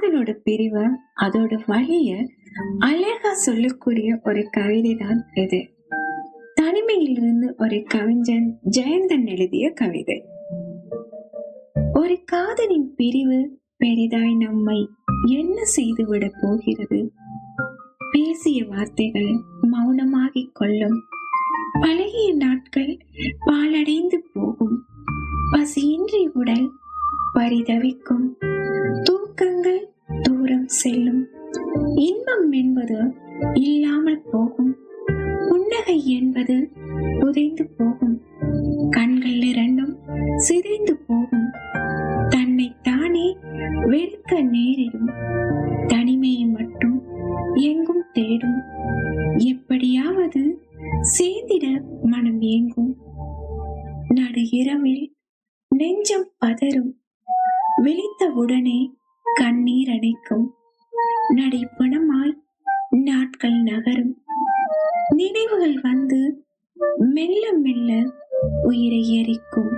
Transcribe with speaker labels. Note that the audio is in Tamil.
Speaker 1: காதலோட பிரிவை அதோட வழிய அழகா சொல்லக்கூடிய ஒரு கவிதை தான் இது. தனிமையிலிருந்து ஒரு கவிஞன் ஜெயந்தன் எழுதிய கவிதை. ஒரு காதலின் பிரிவு பெரிதாய் நம்மை என்ன செய்துவிட போகிறது? பேசிய வார்த்தைகள் மௌனமாகிக் கொள்ளும். பழகிய நாட்கள் பாலடைந்து போகும். பசியின்றி உடல் பரிதவிக்கும். செல்லும். இன்பம் என்பது இல்லாமல் போகும். புன்னகை என்பது புதைந்து போகும். கண்கள் இரண்டும் சிதைந்து போகும். தன்னை தானே வெறுக்க நேரிடும். தனிமையை மட்டும் எங்கும் தேடும். எப்படியாவது சேர்ந்திட மனம் ஏங்கும் நடு இரவில் நெஞ்சம் பதறும். விழித்தவுடனே கண்ணீர் அணைக்கும். நடைப்பணமாய் நாட்கள் நகரும். நினைவுகள் வந்து மெல்ல மெல்ல உயிரை எரிக்கும்.